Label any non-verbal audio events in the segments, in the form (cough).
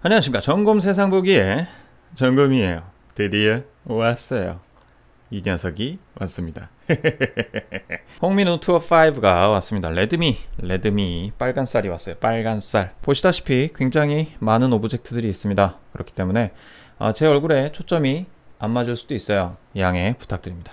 안녕하십니까. 점검 세상 보기의 점검이에요. 드디어 왔어요. 이 녀석이 왔습니다. 홍미 노트워 5가 왔습니다. 레드미 레드미 빨간 쌀이 왔어요. 빨간 쌀. 보시다시피 굉장히 많은 오브젝트들이 있습니다. 그렇기 때문에 아, 제 얼굴에 초점이 안 맞을 수도 있어요. 양해 부탁드립니다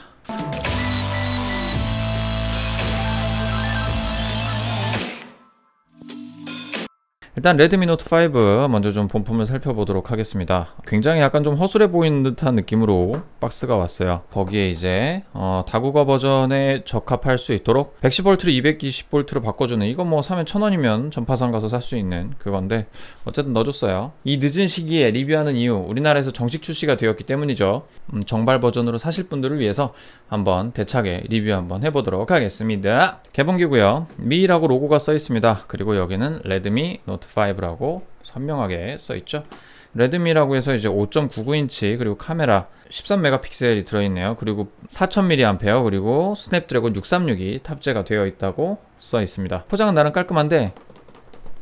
일단 레드미 노트 5 먼저 좀 본품을 살펴보도록 하겠습니다. 굉장히 약간 좀 허술해 보이는 듯한 느낌으로 박스가 왔어요. 거기에 이제 어, 다국어 버전에 적합할 수 있도록 110V를 220V로 바꿔주는 이거 뭐 사면 천원이면 전파상 가서 살 수 있는 그건데 어쨌든 넣어줬어요. 이 늦은 시기에 리뷰하는 이유 우리나라에서 정식 출시가 되었기 때문이죠. 음, 정발 버전으로 사실 분들을 위해서 한번 대차게 리뷰 한번 해보도록 하겠습니다. 개봉기고요. 미라고 로고가 써 있습니다. 그리고 여기는 레드미 노트 노트 5라고 선명하게 써있죠. 레드미라고 해서 이제 5.99인치 그리고 카메라 13메가픽셀이 들어있네요. 그리고 4000mAh 그리고 스냅드래곤 636이 탑재가 되어 있다고 써 있습니다. 포장은 나름 깔끔한데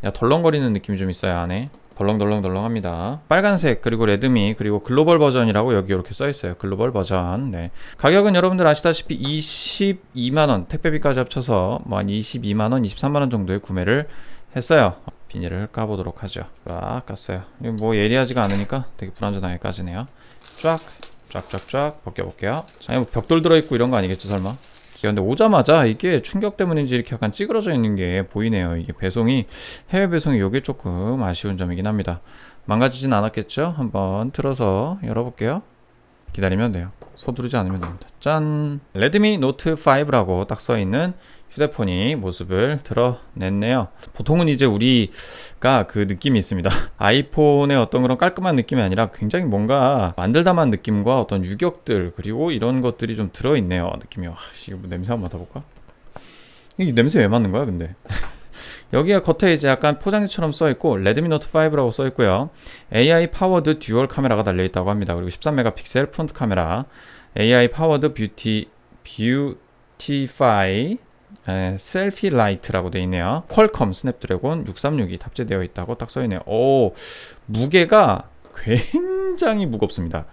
야 덜렁거리는 느낌이 좀 있어요 안에. 덜렁덜렁덜렁합니다. 빨간색 그리고 레드미 그리고 글로벌 버전이라고 여기 이렇게 써 있어요. 글로벌 버전. 네. 가격은 여러분들 아시다시피 22만 원 택배비까지 합쳐서 뭐 한 22만 원, 23만 원 정도에 구매를 했어요. 비닐을 까보도록 하죠. 쫙 깠어요. 뭐 예리하지가 않으니까 되게 불안전하게 까지네요. 쫙 쫙쫙쫙 벗겨볼게요. 자, 뭐 벽돌 들어있고 이런 거 아니겠죠 설마? 근데 오자마자 이게 충격 때문인지 이렇게 약간 찌그러져 있는 게 보이네요. 이게 배송이 해외 배송이 요게 조금 아쉬운 점이긴 합니다. 망가지진 않았겠죠? 한번 틀어서 열어볼게요. 기다리면 돼요. 서두르지 않으면 됩니다. 짠! 레드미 노트 5라고 딱 써있는 휴대폰이 모습을 드러냈네요. 보통은 이제 우리가 그 느낌이 있습니다. (laughs) 아이폰의 어떤 그런 깔끔한 느낌이 아니라 굉장히 뭔가 만들다만 느낌과 어떤 유격들 그리고 이런 것들이 좀 들어있네요. 느낌이 와, 이거 뭐 냄새 한번 맡아볼까? 이 냄새 왜 맡는 거야 근데? (laughs) 여기가 겉에 이제 약간 포장지처럼 써있고 레드미 노트 5라고 써있고요. AI 파워드 듀얼 카메라가 달려있다고 합니다. 그리고 13메가픽셀 프론트 카메라 AI 파워드 뷰티 뷰티파이 셀피 라이트라고 되어 있네요. 퀄컴 스냅드래곤 636이 탑재되어 있다고 딱 써있네요. 오, 무게가 굉장히 무겁습니다.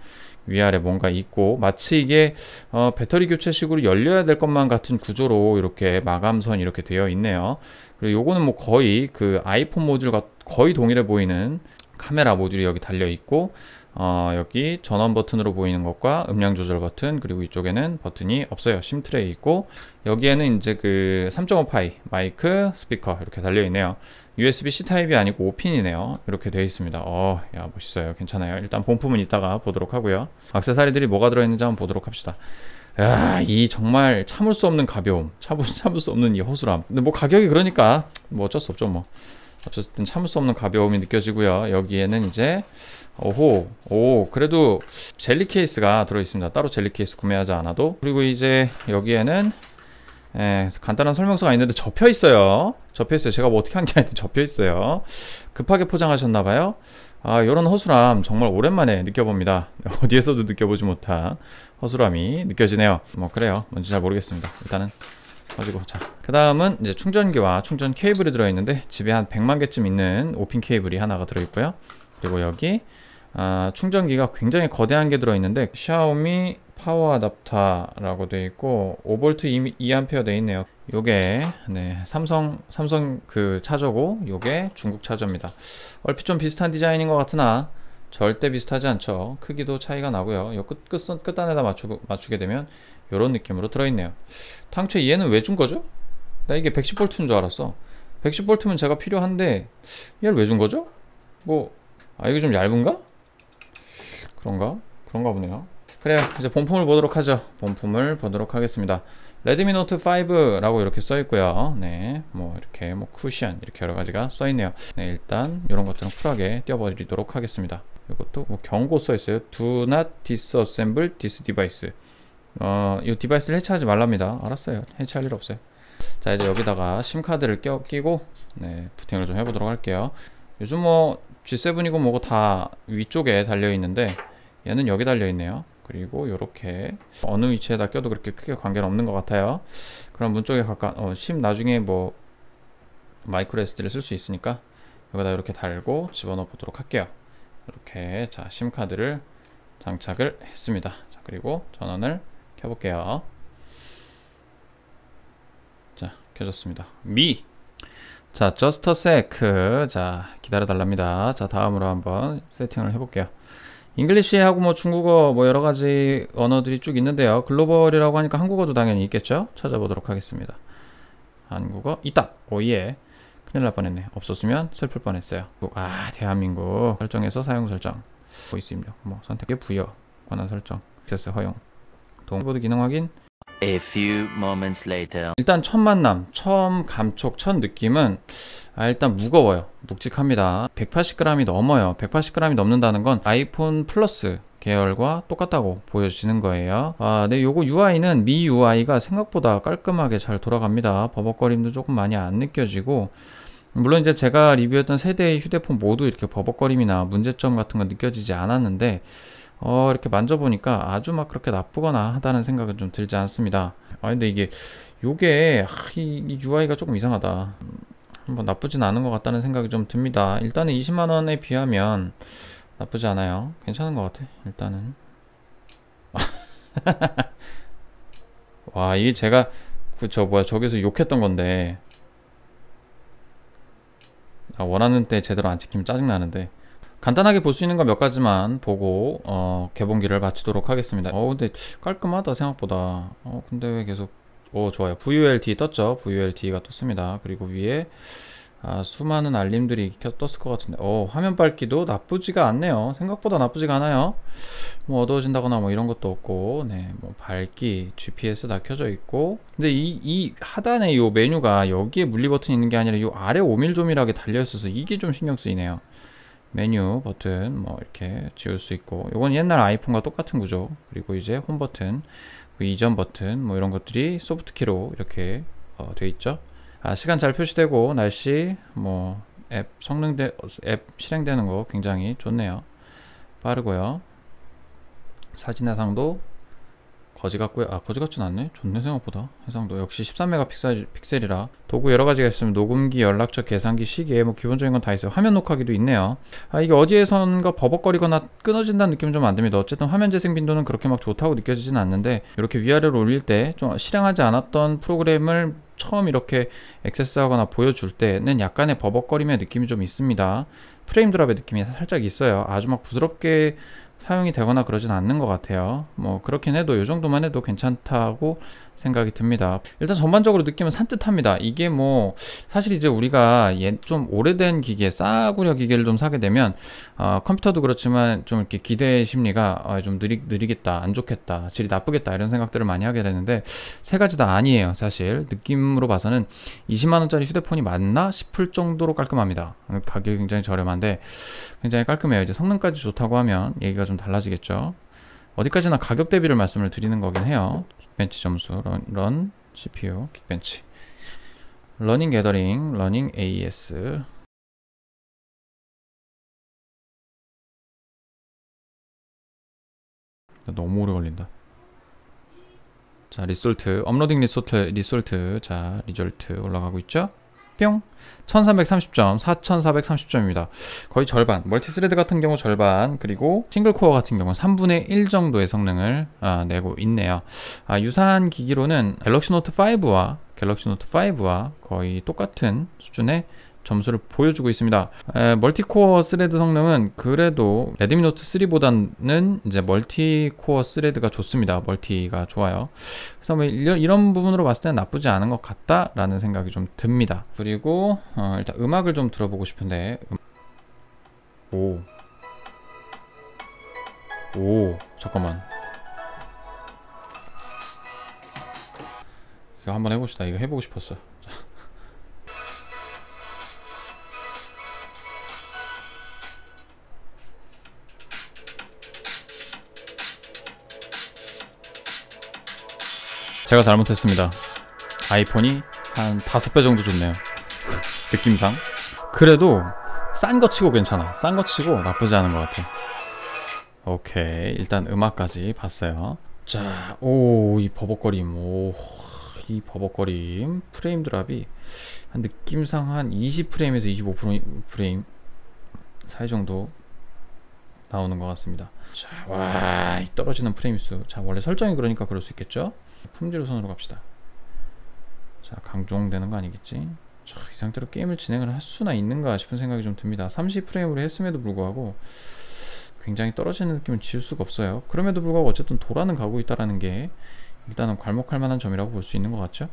위아래 뭔가 있고 마치 이게 어, 배터리 교체식으로 열려야 될 것만 같은 구조로 이렇게 마감선 이렇게 되어 있네요. 그리고 요거는 뭐 거의 그 아이폰 모듈과 거의 동일해 보이는 카메라 모듈이 여기 달려 있고 어, 여기 전원 버튼으로 보이는 것과 음량 조절 버튼 그리고 이쪽에는 버튼이 없어요. 심 트레이 있고 여기에는 이제 그 3.5파이 마이크 스피커 이렇게 달려 있네요. USB-C 타입이 아니고 5핀이네요. 이렇게 되어 있습니다. 어야 멋있어요. 괜찮아요. 일단 본품은 이따가 보도록 하고요. 악세사리들이 뭐가 들어있는지 한번 보도록 합시다. 야, 이 정말 참을 수 없는 가벼움, 참을, 참을 수 없는 이 허술함. 근데 뭐 가격이 그러니까 뭐 어쩔 수 없죠, 뭐. 어쨌든 참을 수 없는 가벼움이 느껴지고요. 여기에는 이제 오호 오 그래도 젤리 케이스가 들어있습니다. 따로 젤리 케이스 구매하지 않아도. 그리고 이제 여기에는 예, 간단한 설명서가 있는데 접혀 있어요. 접혀 있어요. 제가 뭐 어떻게 한 게 아닌데 접혀 있어요. 급하게 포장하셨나봐요. 아 요런 허술함 정말 오랜만에 느껴봅니다. (laughs) 어디에서도 느껴보지 못한 허술함이 느껴지네요. 뭐 그래요. 뭔지 잘 모르겠습니다. 일단은 가지고 자 그 다음은 이제 충전기와 충전 케이블이 들어있는데 집에 한 100만 개쯤 있는 오핀 케이블이 하나가 들어있고요. 그리고 여기 아, 충전기가 굉장히 거대한 게 들어있는데 샤오미 파워 아답터라고 되어 있고 5V 2A 되어 있네요. 요게 네, 삼성 삼성 그 차저고 요게 중국 차저입니다. 얼핏 좀 비슷한 디자인인 것 같으나 절대 비슷하지 않죠. 크기도 차이가 나고요. 요 끝, 끝, 끝단에다 맞추, 맞추게 되면 요런 느낌으로 들어있네요. 당초에 얘는 왜 준 거죠? 나 이게 110V인 줄 알았어. 110V면 제가 필요한데 얘를 왜 준 거죠? 뭐 아 이게 좀 얇은가? 그런가? 그런가 보네요. 그래요 이제 본품을 보도록 하죠. 본품을 보도록 하겠습니다. 레드미 노트 5라고 이렇게 써 있고요. 네 뭐 이렇게 뭐 쿠션 이렇게 여러 가지가 써 있네요. 네 일단 이런 것들은 쿨하게 띄워버리도록 하겠습니다. 이것도 뭐 경고 써 있어요. Do not disassemble this device 어, 이 디바이스를 해체하지 말랍니다. 알았어요. 해체할 일 없어요. 자 이제 여기다가 심카드를 껴 끼고 네 부팅을 좀 해보도록 할게요. 요즘 뭐 G7이고 뭐고 다 위쪽에 달려 있는데 얘는 여기 달려 있네요. 그리고 이렇게 어느 위치에다 껴도 그렇게 크게 관계는 없는 것 같아요. 그럼 문 쪽에 가까 어, 심 나중에 뭐 마이크로 SD를 쓸 수 있으니까 여기다 이렇게 달고 집어넣어 보도록 할게요. 이렇게 자 심카드를 장착을 했습니다. 자 그리고 전원을 켜볼게요. 자 켜졌습니다. 미! 자 just a sec. 자 기다려 달랍니다. 자 다음으로 한번 세팅을 해볼게요. 잉글리시하고 뭐 중국어 뭐 여러 가지 언어들이 쭉 있는데요. 글로벌이라고 하니까 한국어도 당연히 있겠죠? 찾아보도록 하겠습니다. 한국어 있다. 오예. 큰일 날 뻔했네. 없었으면 슬플 뻔했어요. 아 대한민국. 설정에서 사용 설정. 보이스 입력. 뭐 선택의 부여. 권한 설정. 액세스 허용 동보드 기능 확인 A few moments later. 일단 첫 만남, 처음 감촉, 첫 느낌은 아, 일단 무거워요. 묵직합니다. 180g이 넘어요. 180g이 넘는다는 건 아이폰 플러스 계열과 똑같다고 보여지는 거예요. 아, 네, 요거 UI는 미 UI가 생각보다 깔끔하게 잘 돌아갑니다. 버벅거림도 조금 많이 안 느껴지고 물론 이제 제가 리뷰했던 세대의 휴대폰 모두 이렇게 버벅거림이나 문제점 같은 건 느껴지지 않았는데 어, 이렇게 만져보니까 아주 막 그렇게 나쁘거나 하다는 생각은 좀 들지 않습니다. 아, 근데 이게, 요게, 아, 이, 이 UI가 조금 이상하다. 음, 한번 나쁘진 않은 것 같다는 생각이 좀 듭니다. 일단은 20만원에 비하면 나쁘지 않아요. 괜찮은 것 같아, 일단은. (laughs) 와, 이게 제가, 그, 저, 뭐야, 저기서 욕했던 건데. 아, 원하는 때 제대로 안 찍히면 짜증나는데. 간단하게 볼 수 있는 거 몇 가지만 보고 어, 개봉기를 마치도록 하겠습니다. 어 근데 깔끔하다 생각보다. 어 근데 왜 계속 어 좋아요. VULT 떴죠. VULT가 떴습니다. 그리고 위에 아, 수많은 알림들이 떴을 것 같은데 어 화면 밝기도 나쁘지가 않네요. 생각보다 나쁘지가 않아요. 뭐 어두워진다거나 뭐 이런 것도 없고 네뭐 밝기 GPS 다 켜져 있고 근데 이, 이 하단에 요 메뉴가 여기에 물리 버튼이 있는 게 아니라 요 아래 오밀조밀하게 달려 있어서 이게 좀 신경 쓰이네요. 메뉴 버튼 뭐 이렇게 지울 수 있고 이건 옛날 아이폰과 똑같은 구조. 그리고 이제 홈 버튼 그 이전 버튼 뭐 이런 것들이 소프트 키로 이렇게 어, 돼 있죠. 아, 시간 잘 표시되고 날씨 뭐 앱 성능대 앱 실행되는 거 굉장히 좋네요. 빠르고요. 사진 해상도 거지 같고요. 아 거지 같진 않네. 좋네 생각보다. 해상도 역시 13메가 픽셀 픽셀이라 도구 여러 가지가 있으면 녹음기, 연락처, 계산기, 시계 뭐 기본적인 건 다 있어요. 화면 녹화기도 있네요. 아 이게 어디에선가 버벅거리거나 끊어진다는 느낌은 좀 안 듭니다. 어쨌든 화면 재생 빈도는 그렇게 막 좋다고 느껴지진 않는데 이렇게 위아래로 올릴 때 좀 실행하지 않았던 프로그램을 처음 이렇게 액세스하거나 보여줄 때는 약간의 버벅거림의 느낌이 좀 있습니다. 프레임 드랍의 느낌이 살짝 있어요. 아주 막 부드럽게 사용이 되거나 그러진 않는 것 같아요. 뭐 그렇긴 해도 이 정도만 해도 괜찮다고 생각이 듭니다. 일단 전반적으로 느낌은 산뜻합니다. 이게 뭐 사실 이제 우리가 좀 오래된 기계, 싸구려 기계를 좀 사게 되면 어, 컴퓨터도 그렇지만 좀 이렇게 기대 심리가 어, 좀 느리, 느리겠다, 안 좋겠다, 질이 나쁘겠다 이런 생각들을 많이 하게 되는데 세 가지 다 아니에요. 사실 느낌으로 봐서는 20만 원짜리 휴대폰이 맞나 싶을 정도로 깔끔합니다. 가격이 굉장히 저렴한데 굉장히 깔끔해요. 이제 성능까지 좋다고 하면 얘기가 좀 달라지겠죠. 어디까지나 가격 대비를 말씀을 드리는 거긴 해요. 빅벤치 점수 런, 런 CPU 빅벤치. 러닝 게더링 러닝 AES 너무 오래 걸린다. 자 리솔트 업로딩 리솔트 리솔트. 자 리졸트 올라가고 있죠 뿅. 1330점 4430점입니다. 거의 절반. 멀티스레드 같은 경우 절반. 그리고 싱글코어 같은 경우 3분의 1 정도의 성능을 아, 내고 있네요. 아, 유사한 기기로는 갤럭시 노트 5와 갤럭시 노트 5와 거의 똑같은 수준의 점수를 보여주고 있습니다. 에, 멀티코어 스레드 성능은 그래도 레드미 노트 3보다는 이제 멀티코어 스레드가 좋습니다. 멀티가 좋아요. 그래서 뭐 이런, 부분으로 봤을 때는 나쁘지 않은 것 같다라는 생각이 좀 듭니다. 그리고 어, 일단 음악을 좀 들어보고 싶은데 음... 오. 오, 잠깐만. 이거 한번 해봅시다. 이거 해보고 싶었어. 제가 잘못했습니다. 아이폰이 한 다섯 배 정도 좋네요. 느낌상. 그래도 싼 거 치고 괜찮아. 싼 거 치고 나쁘지 않은 것 같아. 오케이. 일단 음악까지 봤어요. 자, 오, 이 버벅거림. 오, 이 버벅거림. 프레임 드랍이 한 느낌상 한 20프레임에서 25프레임 사이 정도 나오는 것 같습니다. 자, 와, 이 떨어지는 프레임 수. 자, 원래 설정이 그러니까 그럴 수 있겠죠? 품질 우선으로 갑시다. 자, 강종되는 거 아니겠지? 자, 이 상태로 게임을 진행을 할 수나 있는가 싶은 생각이 좀 듭니다. 30프레임으로 했음에도 불구하고 굉장히 떨어지는 느낌을 지울 수가 없어요. 그럼에도 불구하고 어쨌든 돌아는 가고 있다라는 게 일단은 괄목할 만한 점이라고 볼 수 있는 것 같죠?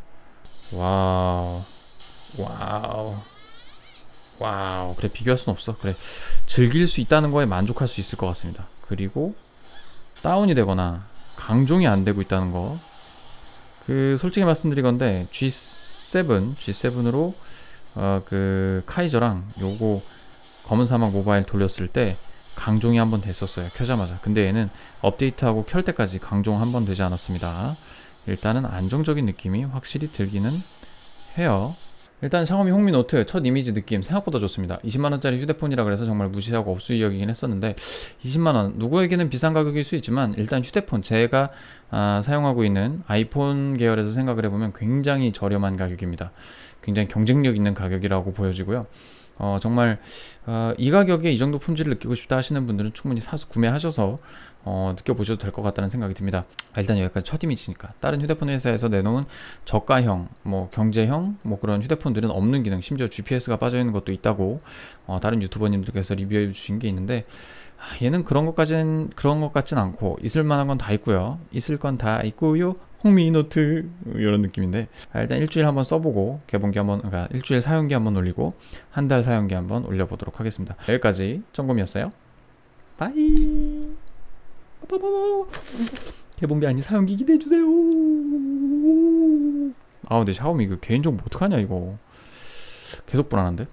와우. 와우. 와우. 그래, 비교할 순 없어. 그래. 즐길 수 있다는 거에 만족할 수 있을 것 같습니다. 그리고 다운이 되거나 강종이 안 되고 있다는 거. 그 솔직히 말씀드리건데 G7, G7으로 어 그 카이저랑 요거 검은 사막 모바일 돌렸을 때 강종이 한 번 됐었어요. 켜자마자. 근데 얘는 업데이트하고 켤 때까지 강종 한 번 되지 않았습니다. 일단은 안정적인 느낌이 확실히 들기는 해요. 일단 샤오미 홍미 노트 첫 이미지 느낌 생각보다 좋습니다. 20만원짜리 휴대폰이라 그래서 정말 무시하고 업수이 여기긴 했었는데 20만원 누구에게는 비싼 가격일 수 있지만 일단 휴대폰 제가 아, 사용하고 있는 아이폰 계열에서 생각을 해보면 굉장히 저렴한 가격입니다. 굉장히 경쟁력 있는 가격이라고 보여지고요. 어, 정말 어, 이 가격에 이 정도 품질을 느끼고 싶다 하시는 분들은 충분히 사서 구매하셔서 어, 느껴보셔도 될 것 같다는 생각이 듭니다. 아, 일단 여기까지 첫 이미지니까 다른 휴대폰 회사에서 내놓은 저가형, 뭐 경제형, 뭐 그런 휴대폰들은 없는 기능, 심지어 GPS가 빠져 있는 것도 있다고 어, 다른 유튜버님들께서 리뷰해 주신 게 있는데 아, 얘는 그런 것까지는 그런 것 같진 않고 있을 만한 건 다 있고요. 있을 건 다 있고요. 홍미 노트 이런 느낌인데 아, 일단 일주일 한번 써보고 개봉기 한번 그러니까 일주일 사용기 한번 올리고 한 달 사용기 한번 올려보도록 하겠습니다. 여기까지 점검이었어요. 바이. 개봉기 아닌 사용기 기대해 주세요. 아 근데 샤오미 이거 개인정보 어떡하냐 이거 계속 불안한데?